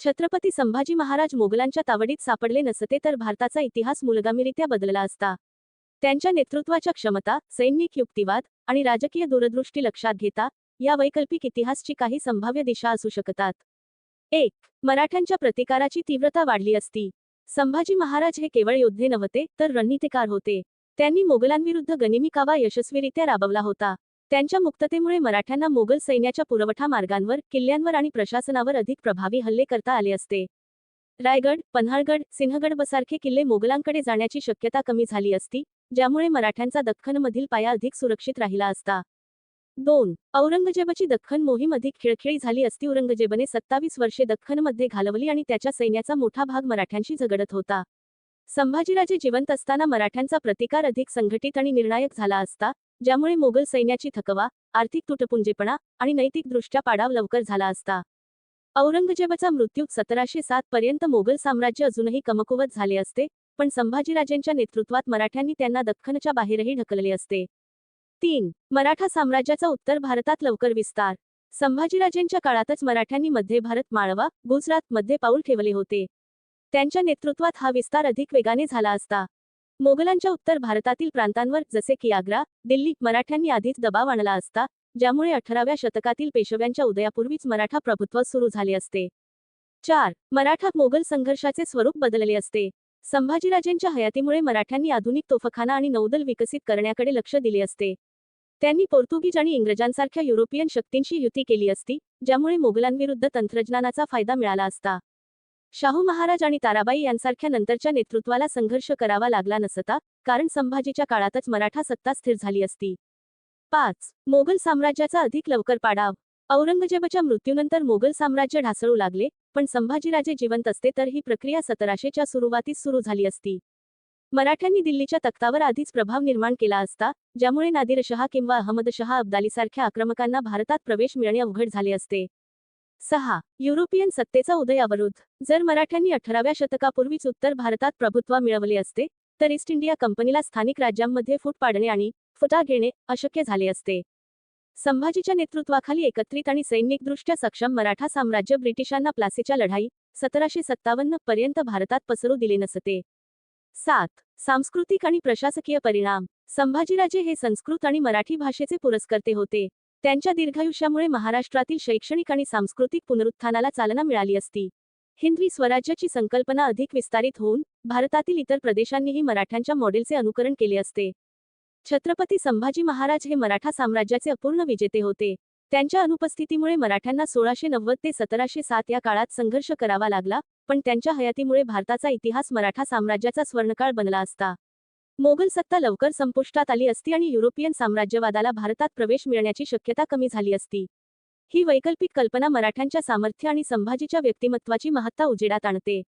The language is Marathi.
छत्रपती संभाजी महाराज मोगलांच्या तावडीत सापडले नसते तर भारताचा इतिहास मूलगामीरित्या बदलला असता. त्यांच्या नेतृत्वाच्या क्षमता सैनिक युक्तिवाद आणि राजकीय दूरदृष्टी लक्षात घेता या वैकल्पिक इतिहासची काही संभाव्य दिशा असू शकतात. एक मराठ्यांच्या प्रतिकाराची तीव्रता वाढली असती. संभाजी महाराज हे केवळ योद्धे नव्हते तर रणनीतिकार होते. त्यांनी मोगलांविरुद्ध गनिमी कावा यशस्वीरित्या राबवला होता. त्यांच्या मुक्ततेमुळे मराठ्यांना मोगल सैन्याच्या पुरवठा मार्गांवर किल्ल्यांवर आणि प्रशासनावर अधिक प्रभावी हल्ले करता आले असते. रायगड पन्हाळगड सिंहगड बसारखे किल्ले मोगलांकडे जाण्याची शक्यता कमी झाली असती ज्यामुळे मराठ्यांचा दख्खनमधील पाया अधिक सुरक्षित राहिला असता. दोन औरंगजेबाची दख्खन मोहीम अधिक खिळखिळी झाली असती. औरंगजेबने सत्तावीस वर्षे दख्खनमध्ये घालवली आणि त्याच्या सैन्याचा मोठा भाग मराठ्यांशी झगडत होता. संभाजीराजे जिवंत असताना मराठ्यांचा प्रतिकार अधिक संघटित आणि निर्णायक झाला असता ज्यामुळे मोगल सैन्याची थकवा आर्थिक तुटपुंजेपणा आणि नैतिकदृष्ट्या पाडाव लवकर झाला असता. औरंगजेबाचा मृत्यू सतराशे सात पर्यंत मोगल साम्राज्य अजूनही कमकुवत झाले असते पण संभाजीराजेंच्या नेतृत्वात मराठ्यांनी त्यांना दख्खनच्या बाहेरही ढकलले असते. तीन. मराठा साम्राज्याचा उत्तर भारतात लवकर विस्तार. संभाजीराजेंच्या काळातच मराठ्यांनी मध्य भारत माळवा गुजरात मध्ये पाऊल ठेवले होते. त्यांच्या नेतृत्वात हा विस्तार अधिक वेगाने झाला असता. मोगलांच्या उत्तर भारतातील प्रांतांवर जसे की आग्रा दिल्ली मराठ्यांनी आधीच दबाव आणला असता ज्यामुळे अठराव्या शतकातील पेशव्यांच्या उदयापूर्वीच मराठा प्रभुत्व सुरू झाले असते. चार. मराठा मोगल संघर्षाचे स्वरूप बदलले असते. संभाजीराजेंच्या हयातीमुळे मराठ्यांनी आधुनिक तोफखाना आणि नौदल विकसित करण्याकडे लक्ष दिले असते. त्यांनी पोर्तुगीज आणि इंग्रजांसारख्या युरोपियन शक्तींशी युती केली असती ज्यामुळे मोगलांविरुद्ध तंत्रज्ञानाचा फायदा मिळाला असता. शाहू महाराज आणि ताराबाई यांसारख्या नंतरच्या नेतृत्वाला संघर्ष करावा लागला नसता कारण संभाजीच्या काळातच मराठा सत्ता स्थिर झाली असती. पाच. मोगल साम्राज्याचा अधिक लवकर पाडाव. औरंगजेबाच्या मृत्यूनंतर मोगल साम्राज्य ढासळू लागले पण संभाजीराजे जिवंत असते तर ही प्रक्रिया सतराशेच्या सुरुवातीस सुरू झाली असती. मराठ्यांनी दिल्लीच्या तख्तावर आधीच प्रभाव निर्माण केला असता ज्यामुळे नादिरशहा किंवा अहमदशहा अब्दालीसारख्या आक्रमकांना भारतात प्रवेश मिळणे अवघड झाले असते. सहा. युरोपियन सत्तेचा उदय अवरोध जर मराठ्यांनी अठराव्या शतकापूर्वीच उत्तर भारतात प्रभुत्व मिळवले असते तर ईस्ट इंडिया कंपनीला स्थानिक राज्यांमध्ये फूट पाडणे आणि फुटा घेणे अशक्य झाले असते. संभाजीच्या नेतृत्वाखाली एकत्रित आणि सैनिकदृष्ट्या सक्षम मराठा साम्राज्य ब्रिटिशांना प्लासीच्या लढाई सतराशे सत्तावन्न पर्यंत भारतात पसरू दिले नसते. सात. सांस्कृतिक आणि प्रशासकीय परिणाम. संभाजीराजे हे संस्कृत आणि मराठी भाषेचे पुरस्कर्ते होते. त्यांच्या दीर्घायुष्यामुळे महाराष्ट्रातील शैक्षणिक आणि सांस्कृतिक पुनरुत्थानाला चालना मिळाली असती. हिंदवी स्वराज्याची संकल्पना अधिक विस्तारित होऊन भारतातील इतर प्रदेशांनीही मराठ्यांच्या मॉडेलचे अनुकरण केले असते. छत्रपती संभाजी महाराज हे मराठा साम्राज्याचे अपूर्ण विजेते होते. त्यांच्या अनुपस्थितीमुळे मराठ्यांना सोळाशे नव्वद ते सतराशे सात या काळात संघर्ष करावा लागला पण त्यांच्या हयातीमुळे भारताचा इतिहास मराठा साम्राज्याचा स्वर्णकाळ बनला असता. मोगल सत्ता लवकर संपुष्टात आली असती आणि युरोपियन साम्राज्यवादाला भारतात प्रवेश मिळण्याची शक्यता कमी झाली असती. ही वैकल्पिक कल्पना मराठ्यांच्या सामर्थ्य आणि संभाजीच्या व्यक्तिमत्वाची महत्ता उजेडात आणते.